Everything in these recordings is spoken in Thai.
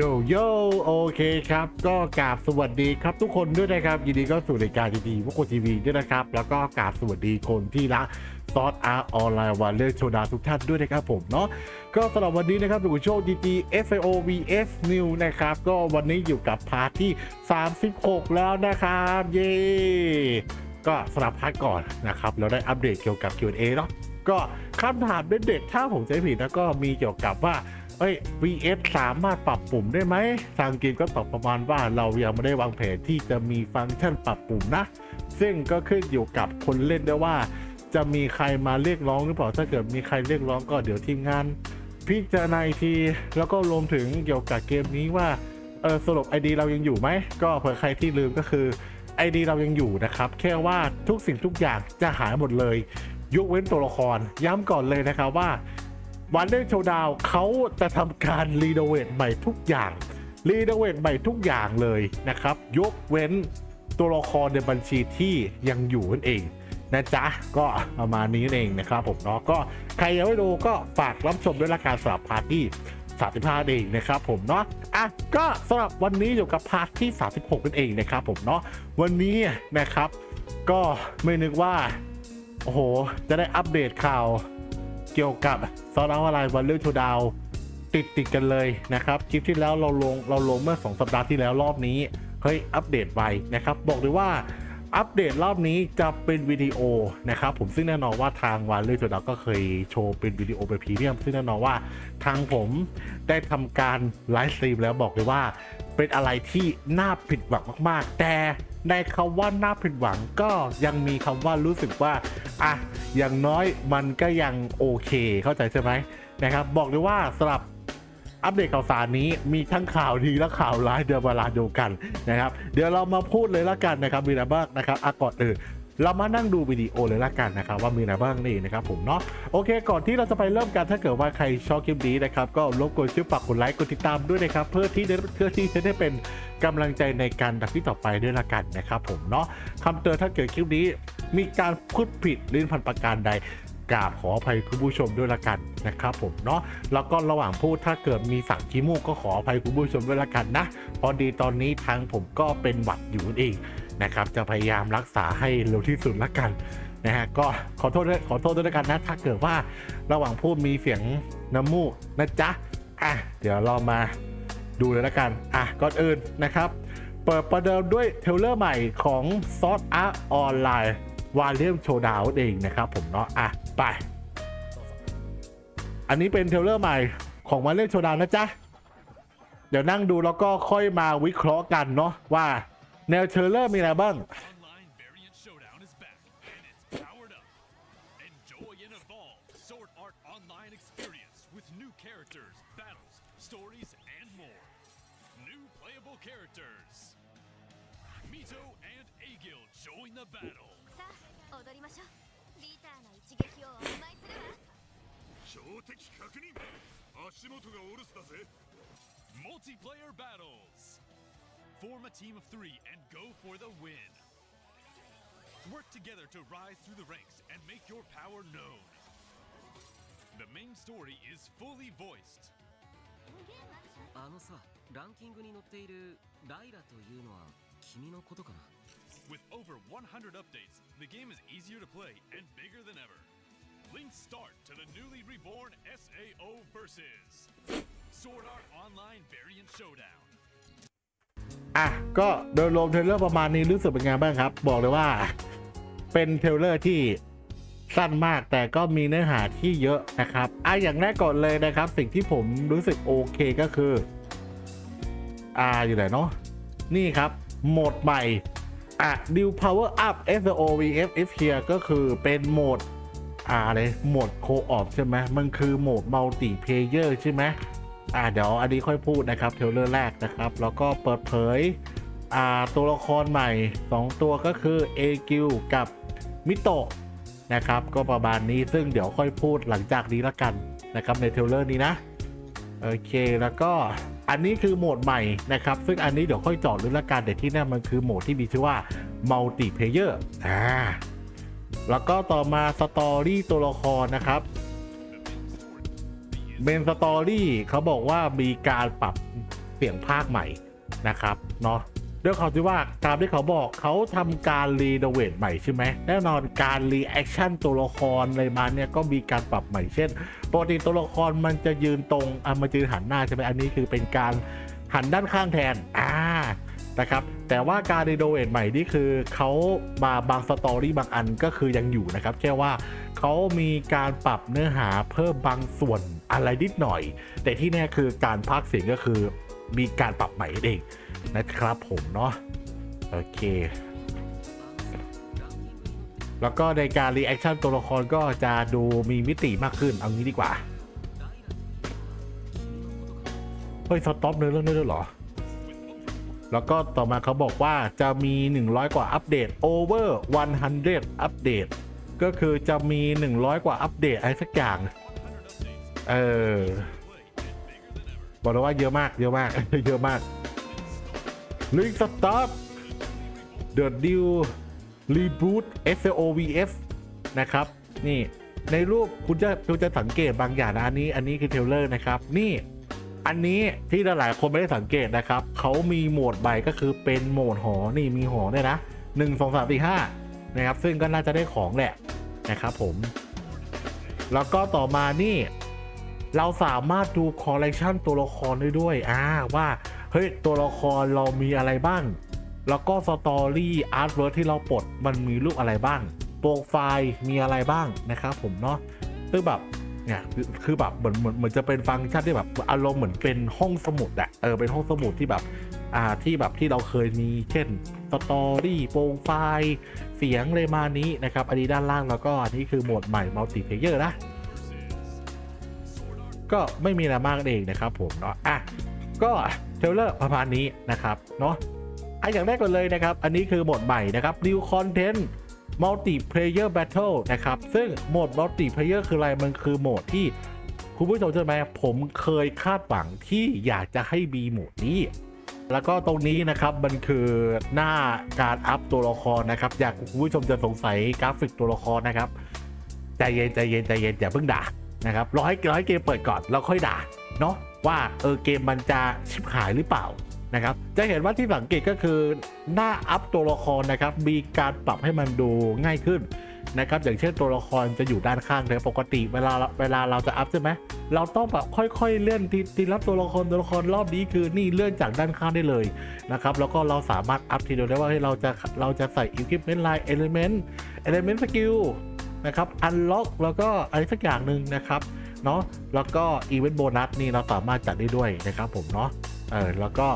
โยโยโอเคครับ ก็กราบสวัสดีครับทุกคนด้วยนะครับ ยินดีก็สู่รายการดีๆวกโคทีวีด้วยนะครับ แล้วก็กราบสวัสดีคนที่รักซอสอาร์ออนไลน์วันเลือกโชดาทุกท่านด้วยนะครับผมเนาะก็สำหรับวันนี้นะครับอยู่กับโชค GG FIO VS New นะครับ ก็วันนี้อยู่กับพาร์ทที่ 36 แล้วนะครับ เย้ก็สำหรับพาร์ทก่อนนะครับ เราได้อัปเดตเกี่ยวกับ Q&A เนาะก็คำถามเด็ดๆถ้าผมจะไม่ผิดนะก็มีเกี่ยวกับว่า เอ้ย VS สามารถปรับปุ่มได้ไหม ทางเกมก็ตอบประมาณว่าเรายังไม่ได้วางแผนที่จะมีฟังก์ชันปรับปุ่มนะ ซึ่งก็ขึ้นอยู่กับคนเล่นด้วยว่า จะมีใครมาเรียกร้องหรือเปล่า ถ้าเกิดมีใครเรียกร้องก็เดี๋ยวทีมงาน พิจารณาอีกที แล้วก็รวมถึงเกี่ยวกับเกมนี้ว่า เออสรุป ID เรายังอยู่ไหม ก็เผื่อใครที่ลืมก็คือ ID เรายังอยู่นะครับ แค่ว่าทุกสิ่งทุกอย่างจะหายหมดเลย ยกเว้นตัวละคร ย้ำก่อนเลยนะครับว่า วันเล่นโชว์ดาวเขาจะทำการรีโนเวทใหม่ทุกอย่างรีโนเวทใหม่ทุกอย่างเลยนะครับ ยกเว้นตัวละครในบัญชีที่ยังอยู่นั่นเองนะจ๊ะ ก็ประมาณนี้นั่นเองนะครับผมเนาะก็ใครยังไม่ดูก็ฝากรับชมด้วยละการสำหรับพาร์ทที่ 35 เองนะครับผมเนาะอะก็สำหรับวันนี้อยู่กับพาร์ทที่ 36 นั่นเองนะครับผมเนาะวันนี้นะครับ ก็ไม่นึกว่า โอ้โห จะได้อัปเดตข่าว เกี่ยวกับซอสเอาอะไรวันเรื่องโชดาวติดติดกันเลยนะครับคลิปที่แล้วเราลงเราลงเมื่อ 2 สัปดาห์ที่แล้วรอบนี้เฮ้ยอัปเดตไปนะครับ บอกเลยว่าอัปเดตรอบนี้จะเป็นวิดีโอนะครับผมซึ่งแน่นอนว่าทางวันเรื่องโชดาวก็เคยโชว์เป็นวิดีโอเป็นพรีเมียมซึ่งแน่นอนว่าทางผมได้ทำการไลฟ์สตรีมแล้วบอกเลยว่า เป็นอะไรที่น่าผิดหวังมากๆ แต่ในคำว่าน่าผิดหวังก็ยังมีคำว่ารู้สึกว่าอะอย่างน้อยมันก็ยังโอเคเข้าใจใช่ไหมนะครับ บอกเลยว่าสำหรับอัปเดตข่าวสารนี้มีทั้งข่าวดีและข่าวร้ายเดี๋ยวเวลาดูกันนะครับ เดี๋ยวเรามาพูดเลยละกันนะครับมีอะไรบ้างนะครับอะก่อนอื่น เรามานั่งดูวิดีโอเลยละกันนะครับว่ามีอะไรบ้างนี่นะครับผมเนาะโอเค ก่อนที่เราจะไปเริ่มกันถ้าเกิดว่าใครชอบคลิปนี้นะครับก็รบกวนช่วยฝากกดไลค์กดติดตามด้วยนะครับเพื่อที่เพื่อที่จะได้เป็นกำลังใจในการดักที่ต่อไปด้วยละกันนะครับผมเนาะคำเตือนถ้าเกิดคลิปนี้ มีการพูดผิดหรือพันประการใดกราบขออภัยคุณผู้ชมด้วยละกันนะครับผมเนาะแล้วก็ระหว่างพูดถ้าเกิดมีสั่งขี้มูกก็ขออภัยคุณผู้ชมด้วยละกันนะพอดีตอนนี้ทางผมก็เป็นหวัดอยู่นั่นเอง นะครับ จะพยายามรักษาให้เร็วที่สุดละกันนะฮะก็ขอโทษด้วยขอโทษด้วยละกันนะ ถ้าเกิดว่าระหว่างพูดมีเสียงน้ำมูกนะจ๊ะอะเดี๋ยวเรามาดูเลยละกันอะก่อนอื่นนะครับ เปิดประเดิมด้วยเทเลอร์ใหม่ของซอสอาร์ออนไลน์วาเลียมโชดาวเองนะครับผมเนาะอะไป อันนี้เป็นเทเลอร์ใหม่ของวาเลียมโชดาวนะจ๊ะเดี๋ยวนั่งดูแล้วก็ค่อยมาวิเคราะห์กันเนาะว่า แนวเทเลอร์มีอะไรบ้าง Multiplayer battles. Form a team of three and go for the win. Work together to rise through the ranks and make your power known. The main story is fully voiced. あのさランキングに載っているライラというのは君のことかな With over 100 updates, the game is easier to play and bigger than ever. Links start to the newly reborn SAO versus Sword Art Online Variant Showdown. อะก็โดยรวมเทรลเลอร์ประมาณนี้รู้สึกเป็นไงบ้างครับ บอกเลยว่าเป็นเทรลเลอร์ที่สั้นมากแต่ก็มีเนื้อหาที่เยอะนะครับอะอย่างแรกก่อนเลยนะครับ สิ่งที่ผมรู้สึกโอเคก็คืออ่าอยู่ไหนเนาะนี่ครับโหมดใหม่อะ New Power Up SO VF F here ก็คือเป็นโหมดอ่าอะไรโหมดโคออฟใช่ไหมมันคือโหมดมัลติเพเยอร์ใช่ไหม อ่าเดี๋ยวอันนี้ค่อยพูดนะครับเทเลอร์แรกนะครับ แล้วก็เปิดเผยอ่าตัวละครใหม่ 2 ตัวก็คือเอกิวกับมิโตะนะครับ ก็ประมาณนี้ซึ่งเดี๋ยวค่อยพูดหลังจากนี้ละกันนะครับในเทเลอร์นี้นะ โอเคแล้วก็อันนี้คือโหมดใหม่นะครับ ซึ่งอันนี้เดี๋ยวค่อยจอดลึกละกันแต่ที่นั่นมันคือโหมดที่มีชื่อว่า Multi Player อ่าแล้วก็ต่อมาสตอรี่ตัวละครนะครับ เมนสตอรี่เขาบอกว่ามีการปรับเสียงภาคใหม่นะครับเนาะด้วยความที่ว่าตามที่เขาบอกเขาทำการรีโนเวทใหม่ใช่ไหมแน่นอนการรีแอคชั่นตัวละครอะไรมาเนี่ยก็มีการปรับใหม่เช่นปกติตัวละครมันจะยืนตรงอะมายืนหันหน้าใช่ไหมอันนี้คือเป็นการหันด้านข้างแทนอ่านะครับแต่ว่าการรีโนเวทใหม่นี่คือเขามาบางสตอรี่บางอันก็คือยังอยู่นะครับแค่ว่าเขามีการปรับเนื้อหาเพิ่มบางส่วน อะไรนิดหน่อย แต่ที่แน่คือการพากเสียงก็คือมีการปรับใหม่เองนะครับผมเนาะโอเค แล้วก็ในการรีแอคชั่นตัวละครก็จะดูมีมิติมากขึ้นเอางี้ดีกว่า เฮ้ยสต็อปเนื้อเรื่องได้ด้วยเหรอ แล้วก็ต่อมาเขาบอกว่าจะมี 100 กว่าอัปเดต over 100 อัปเดตก็คือจะมี 100 กว่าอัปเดตอะไรสักอย่าง เออ บอกเลยว่าเยอะมาก เยอะมาก เยอะมากลิงสตาร์ The New Reboot SOVF นะครับ นี่ในรูปคุณจะคุณจะสังเกตบางอย่างนะอันนี้ อันนี้คือเทเลอร์นะครับ นี่ อันนี้ที่หลายๆคนไม่ได้สังเกตนะครับ เขามีโหมดใบก็คือเป็นโหมดหอ นี่มีหอเนี่ยนะหนึ่งสองสามสี่ห้านะครับ ซึ่งก็น่าจะได้ของแหละนะครับผม แล้วก็ต่อมานี่ เราสามารถดูคอลเลกชันตัวละครได้ด้วยอ่าว่าเฮ้ยตัวละครเรามีอะไรบ้าง แล้วก็สตอรี่อาร์ตเวิร์ที่เราปลดมันมีรูปอะไรบ้างโปรไฟล์มีอะไรบ้างนะครับผมเนาะซึ่งแบบเนี่ยคือคือแบบเหมือนเหมือนเหมือนจะเป็นฟังก์ชันที่แบบอารมณ์เหมือนเป็นห้องสมุดอะเออเป็นห้องสมุดที่แบบอ่าที่แบบที่เราเคยมีเช่นสตอรี่โปรไฟล์เสียงเลยมานี้นะครับอันนี้ด้านล่างแล้วก็อันนี้คือโหมดใหม่มัลติเพเยอร์นะ ก็ไม่มีอะไรมากเองนะครับผมเนาะอะก็เทเลอร์ประมาณนี้นะครับเนาะอะอย่างแรกก่อนเลยนะครับ อันนี้คือโหมดใหม่นะครับ New Content Multiplayer Battle นะครับ ซึ่งโหมด Multiplayer คืออะไรมันคือโหมดที่คุณผู้ชมใช่ไหมผมเคยคาดหวังที่อยากจะให้มีโหมดนี้ แล้วก็ตรงนี้นะครับมันคือหน้าการอัพตัวละครนะครับ อยากคุณผู้ชมจะสงสัยกราฟิกตัวละครนะครับใจเย็นใจเย็นใจเย็นอย่าเพิ่งด่า นะครับรอให้รอให้เกมเปิดก่อนแล้วค่อยด่าเนาะว่าเออเกมมันจะชิบหายหรือเปล่านะครับจะเห็นว่าที่สังเกตก็คือหน้าอัพตัวละครนะครับมีการปรับให้มันดูง่ายขึ้นนะครับอย่างเช่นตัวละครจะอยู่ด้านข้างแต่ปกติเวลาเวลาเราจะอัพใช่ไหมเราต้องแบบค่อยๆเลื่อนทีทีละตัวละครตัวละครรอบนี้คือนี่เลื่อนจากด้านข้างได้เลยนะครับแล้วก็เราสามารถอัพทีเดียวได้ว่าเราจะเราจะใส่ equipment line element element skill น นะครับ unlock แล้วก็อะไรสักอย่างหนึ่งนะครับเนาะแล้วก็ event bonus นี่เราสามารถจัดได้ด้วยนะครับผมเนาะเออแล้วก็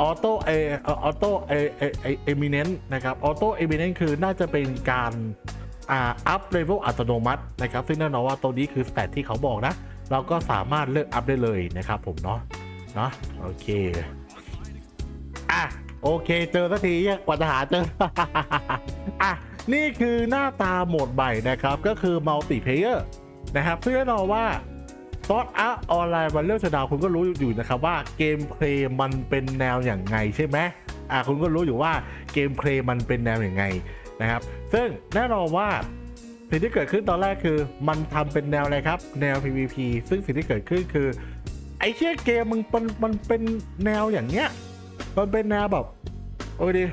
ออโต้เอออโต้เอเอเอเมเนนนะครับออโต้เอเมเนนคือน่าจะเป็นการอ่าอัพเลเวลอัตโนมัตินะครับซึ่งแน่นอนว่าตัวนี้คือสเตตที่เขาบอกนะ เราก็สามารถเลือกอัพได้เลยนะครับผมเนาะเนาะโอเคอะโอเคเจอสักทีกว่าจะหาเจออะ นี่คือหน้าตาโหมดใหม่นะครับ ก็คือมัลติเพเยอร์นะครับซึ่งแน่นอนว่าซอสอาร์ออนไลน์วันเรื่องชดาวคุณก็รู้อยู่นะครับว่าเกมเพลย์มันเป็นแนวอย่างไงใช่ไหมอะคุณก็รู้อยู่ว่าเกมเพลย์มันเป็นแนวอย่างไงนะครับ ซึ่งแน่นอนว่าสิ่งที่เกิดขึ้นตอนแรกคือ มันทำเป็นแนวอะไรครับ แนว PVP ซึ่งสิ่งที่เกิดขึ้นคือไอ้เชี่ยเกมมึงมันมันเป็นแนวอย่างเงี้ยมันเป็นแนวแบบ โอ้ยดิ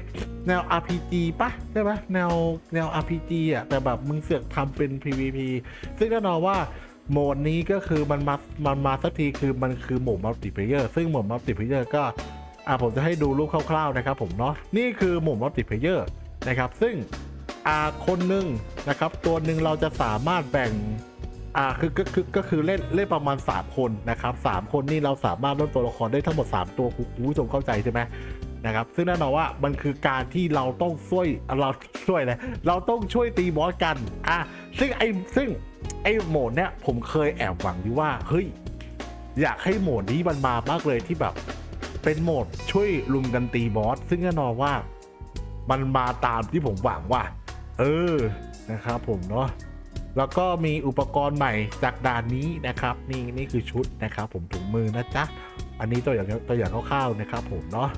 แนว RPG ปะใช่ไหมแนวแนว RPG อะแต่แบบมึงเสือกทำเป็น PVP ซึ่งแน่นอนว่าโหมดนี้ก็คือมันมามันมาสักทีคือมันคือโหมดมัลติเพเยอร์ซึ่งโหมดมัลติเพเยอร์ก็อ่าผมจะให้ดูรูปคร่าวๆนะครับผมเนาะนี่คือโหมดมัลติเพเยอร์นะครับ ซึ่งอ่าคนหนึ่งนะครับ ตัวหนึ่งเราจะสามารถแบ่งอ่าคือก็คือก็คือเล่นเล่นประมาณ 3 คนนะครับสามคนนี่เราสามารถเล่นตัวละครได้ทั้งหมด 3 ตัวคุณคุณผู้ชมเข้าใจใช่ไหม นะครับ ซึ่งแน่นอนว่ามันคือการที่เราต้องช่วยเราช่วยเลยเราต้องช่วยตีบอสกันอะซึ่งไอ้ซึ่งไอ้โหมดเนี้ยผมเคยแอบหวังอยู่ว่าเฮ้ยอยากให้โหมดนี้มันมามากเลยที่แบบ เป็นโหมดช่วยลุมกันตีบอสซึ่งแน่นอนว่ามันมาตามที่ผมหวังว่า เออนะครับผมเนาะแล้วก็มีอุปกรณ์ใหม่จากด่านนี้นะครับ นี่นี่คือชุดนะครับ ผมถุงมือนะจ๊ะ อันนี้ตัวอย่างตัวอย่างคร่าวๆนะครับผมเนาะ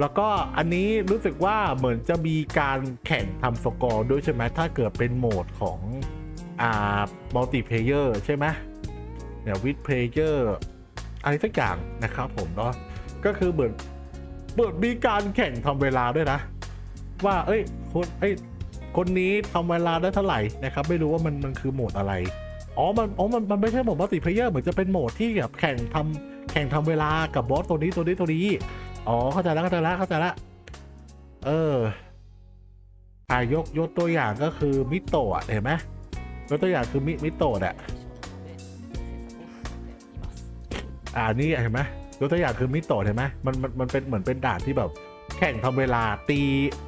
แล้วก็อันนี้รู้สึกว่าเหมือนจะมีการแข่งทำสกอร์ด้วยใช่ไหมถ้าเกิดเป็นโหมดของอ่ามัลติเพเยอร์ใช่ไหมเนี่ยวิดเพเยอร์อะไรสักอย่างนะครับผมเนาะก็คือเหมือนเหมือนมีการแข่งทำเวลาด้วยนะ ว่า เอ้ยคนเอ้ยคนนี้ทำเวลาได้เท่าไหร่นะครับ ไม่รู้ว่ามันมันคือโหมดอะไรอ๋อมันอ๋อมันมันไม่ใช่โหมดมัลติเพลเยอร์เหมือนจะเป็นโหมดที่แบบแข่งทำแข่งทำเวลากับบอสตัวนี้ตัวนี้ตัวนี้ อ๋อเข้าใจแล้วเข้าใจแล้วเข้าใจแล้วเอออายกยกตัวอย่างก็คือมิโตะเห็นไหมยกตัวอย่างคือมิมิโตะอะอ่านี่เห็นไหมยกตัวอย่างคือมิโตะเห็นไหมมันมันมันเป็นเหมือนเป็นด่านที่แบบ แข่งทำเวลาตี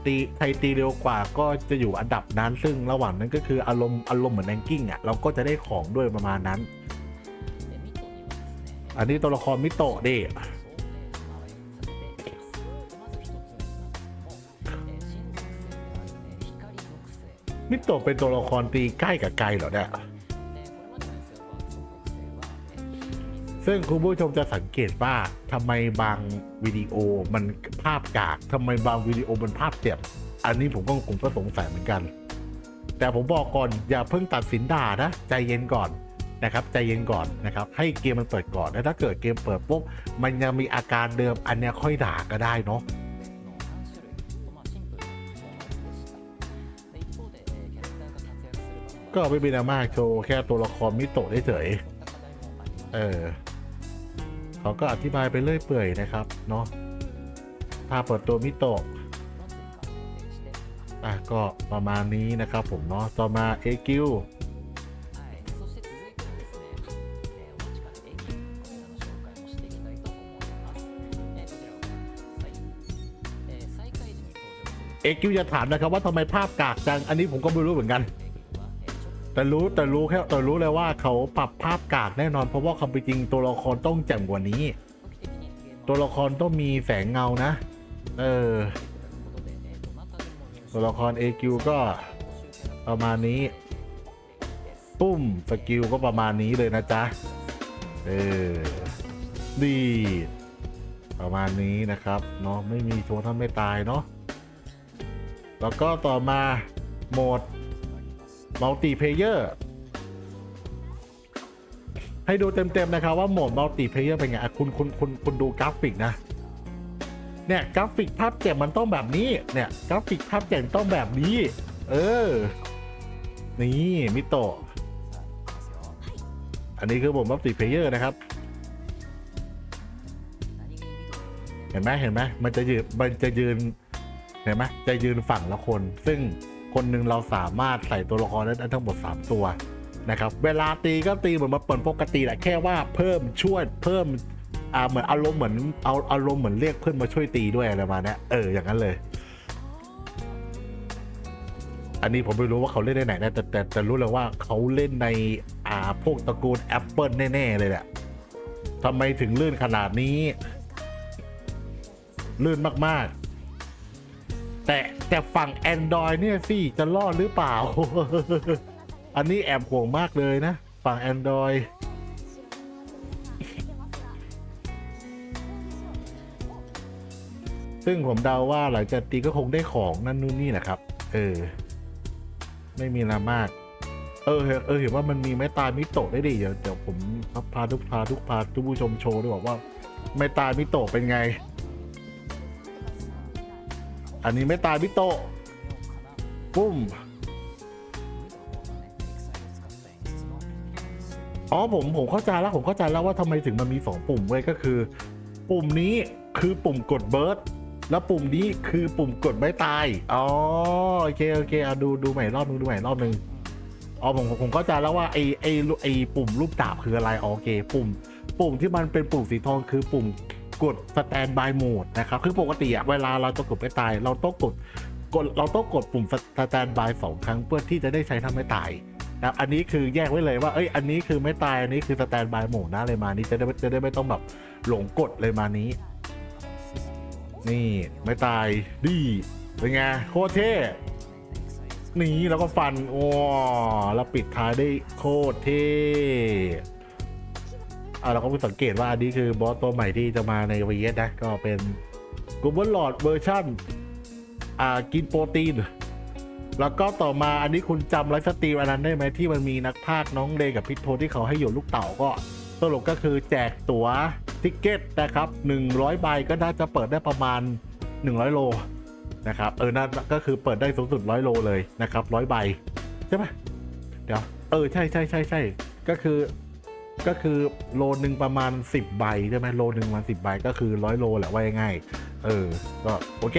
ตีใครตีเร็วกว่าก็จะอยู่อันดับนั้น ซึ่งระหว่างนั้นก็คืออารมณ์อารมณ์เหมือนแรงกิ้งอะเราก็จะได้ของด้วยประมาณนั้น อันนี้ตัวละครมิโตะดิ มิโตะเป็นตัวละครตีใกล้กับไกลเหรอเนี่ย ซึ่งคุณผู้ชมจะสังเกตว่าทำไมบางวิดีโอมันภาพกากทำไมบางวิดีโอมันภาพเจ็บ อันนี้ผมก็ผมก็สงสัยเหมือนกัน แต่ผมบอกก่อนอย่าเพิ่งตัดสินด่านะ ใจเย็นก่อนนะครับใจเย็นก่อนนะครับ ให้เกมมันเปิดก่อนแล้วถ้าเกิดเกมเปิดปุ๊บมันยังมีอาการเดิมอันนี้ค่อยด่าก็ได้เนาะ ก็ไม่เป็นอะไรมากโชว์แค่ตัวละครมิโตะเฉยเออเขาก็อธิบายไปเรื่อยเปื่อยนะครับ เนาะถ้าเปิดตัวมิโตะอะก็ประมาณนี้นะครับผมเนาะต่อมาเอกิวเอกิวจะถามนะครับว่าทำไมภาพกากจัง อันนี้ผมก็ไม่รู้เหมือนกัน แต่รู้แต่รู้แค่แต่รู้เลยว่าเขาปรับภาพกากแน่นอนเพราะว่าความเป็นจริงตัวละครต้องแจ่มกว่านี้ ตัวละครต้องมีแสงเงานะ เออ ตัวละคร AQ ก็ประมาณนี้ ปุ้มสกิลก็ประมาณนี้เลยนะจ๊ะ เออ ดี ประมาณนี้นะครับ เนาะไม่มีโชว์ถ้าไม่ตายเนาะแล้วก็ต่อมาโหมด มัลติเพเยอร์ให้ดูเต็มๆนะครับว่าโหมดมัลติเพเยอร์เป็นไงคุณคุณคุณคุณดูกราฟิกนะ เนี่ยกราฟิกภาพแจ่มมันต้องแบบนี้ เนี่ยกราฟิกภาพแจ่มต้องแบบนี้ เออ นี่มิโตะอันนี้คือโหมดมัลติเพเยอร์นะครับ เห็นไหมเห็นไหมมันจะยืนมันจะยืน เห็นไหมจะยืนฝั่งละคน ซึ่ง คนหนึ่งเราสามารถใส่ตัวละครได้ทั้งหมด 3 ตัวนะครับเวลาตีก็ตีเหมือนมาเปิดปกติแหละแค่ว่าเพิ่มช่วยเพิ่มอ่าเหมือนอารมณ์เหมือนเอาอารมณ์เหมือนเรียกเพื่อนมาช่วยตีด้วยอะไรมาเนี้ยเอออย่างนั้นเลย อันนี้ผมไม่รู้ว่าเขาเล่นได้ไหนนะแต่แต่แต่รู้เลยว่าเขาเล่นในอ่าพวกตระกูลแอปเปิลแน่ๆเลยแหละทำไมถึงลื่นขนาดนี้ ลื่นมากๆ แต่แต่ฝั่ง Android เนี่ยสิจะรอดหรือเปล่า อันนี้แอบห่วงมากเลยนะ ฝั่ง Android ซึ่งผมเดาว่าหลังจากตีก็คงได้ของนั่นนู่นนี่แหละครับ เออ ไม่มีอะไรมาก เออ เออเห็นว่ามันมีไม้ตายมิโตะได้ดิเดี๋ยวเดี๋ยวผมพาทุกพาทุกพาทุกผู้ชมโชว์ด้วยบอกว่า ไม้ตายมิโตะเป็นไง อันนี้ไม่ตายพี่โตปุ้ม อ๋อผมผมเข้าใจแล้วผมเข้าใจแล้วว่าทำไมถึงมันมีสองปุ่มเว้ยก็คือ ปุ่มนี้คือปุ่มกดเบิร์ดแล้วปุ่มนี้คือปุ่มกดไม่ตาย อ๋อโอเคโอเคเอะดูดูใหม่รอบนึงดูใหม่รอบนึงอ๋อผมผมผมเข้าใจแล้วว่าไอไอไอปุ่มรูปดาบคืออะไรอ๋อโอเค ปุ่ม ปุ่มที่มันเป็นปุ่มสีทองคือปุ่ม กดสแตนบายโหมดนะครับ คือปกติอะเวลาเราจะกดไม่ตาย เราต้องกดกดเราต้องกดปุ่มสแตนบายสองครั้งเพื่อที่จะได้ใช้ทำไม่ตายนะอันนี้คือแยกไว้เลยว่าเอ้ยอันนี้คือไม่ตายอันนี้คือสแตนบายโหมดนะเลยมานี้จะได้จะได้ไม่ต้องแบบหลงกดเลยมานี้ นี่ไม่ตายดีเป็นไงโคตรเท่นี่แล้วก็ฟันโอ้แล้วปิดท้ายได้โคตรเท่ อ่าเราก็เพิ่งสังเกตว่าอันนี้คือบอสตัวใหม่ที่จะมาใน VS นะ ก็เป็นกูเบิลหลอดเวอร์ชั่น อ่ากินโปรตีน แล้วก็ต่อมาอันนี้คุณจำไลฟ์สตรีมอันนั้นได้ไหมที่มันมีนักพากน้องเลกับพิทโทที่เขาให้โยนลูกเต่าก็สรุปก็คือแจกตั๋วทิกเก็ตนะครับ 100 ใบก็น่าจะเปิดได้ประมาณ 100 โลนะครับเออนั่นก็คือเปิดได้สูงสุด 100 โลเลยนะครับ 100 ใบ ใช่ไหมเดี๋ยว เออ ใช่ใช่ใช่ใช่ก็คือ ก็คือโลหนึ่งประมาณ 10 ใบใช่ไหมโลหนึ่งประมาณ10ใบก็คือ100โลแหละว่าง่ายๆเออ ก็โอเค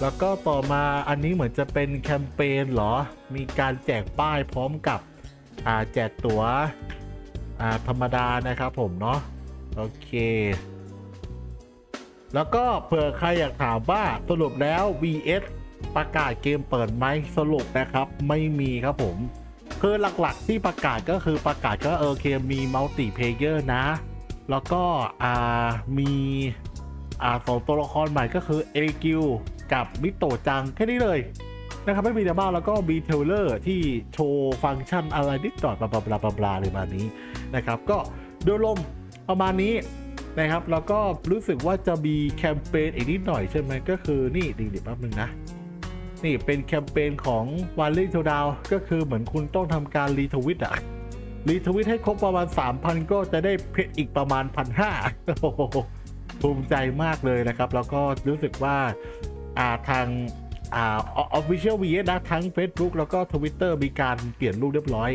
แล้วก็ต่อมาอันนี้เหมือนจะเป็นแคมเปญเหรอ มีการแจกป้ายพร้อมกับอ่าแจกตัว๋วอ่าธรรมดานะครับผมเนาะโอเคแล้วก็เผื่อใครอยากถามว่าสรุปแล้ว VS ประกาศเกมเปิดไหมสรุปนะครับ ไม่มีครับผม คือหลักๆที่ประกาศก็คือประกาศก็เออโอเคมีมัลติเพเยอร์นะ แล้วก็อ่ามีอ่าสองตัวละครใหม่ก็คือเอกิวกับมิโตจังแค่นี้เลยนะครับไม่มีแต่บ้างแล้วก็มีเทเลอร์ที่โชว์ฟังก์ชันอะไรนิดหน่อยบลาบลาบลาบลาบลาอะไรประมานี้นะครับ ก็โดยรวมประมาณนี้นะครับ แล้วก็รู้สึกว่าจะมีแคมเปญอีกนิดหน่อยใช่ไหมก็คือนี่ดีเดี๋ยวแป๊บนึงนะ นี่เป็นแคมเปญของว a ล l ่ t โ d ดาวก็คือเหมือนคุณต้องทำการรีทวิตอะรีทวิตให้ครบประมาณ 3,000 ก็จะได้เพชรอีกประมาณ 1,500โอ้โหภูมิใจมากเลยนะครับ แล้วก็รู้สึกว่าอาทางอ่า official v นะทั้ง Facebook แล้วก็ Twitter มีการเปลี่ยนรูปเรียบร้อย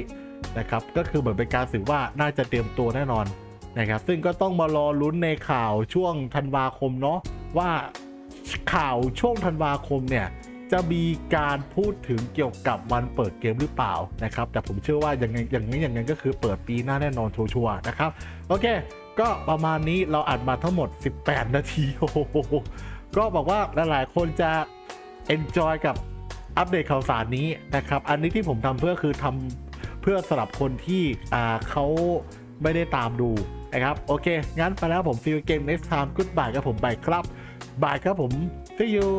นะครับ ก็คือเหมือนเป็นการสื่อว่าน่าจะเตรียมตัวแน่นอนนะครับ ซึ่งก็ต้องมารอลุ้นในข่าวช่วงธันวาคมเนาะว่าข่าวช่วงธันวาคมเนี่ย จะมีการพูดถึงเกี่ยวกับวันเปิดเกมหรือเปล่านะครับ แต่ผมเชื่อว่าอย่างไงอย่างนี้อย่างนั้นก็คือเปิดปีหน้าแน่นอนชัวร์นะครับ โอเค ก็ประมาณนี้เราอัดมาทั้งหมด 18 นาทีโอ้โหก็บอกว่าหลายๆ คนจะ enjoy กับอัปเดตข่าวสารนี้นะครับ อันนี้ที่ผมทำเพื่อคือทำเพื่อสำหรับคนที่เขาไม่ได้ตามดูนะครับ โอเค งั้นไปแล้วผม see you again next time goodbye ครับผมบายครับบายครับผม see you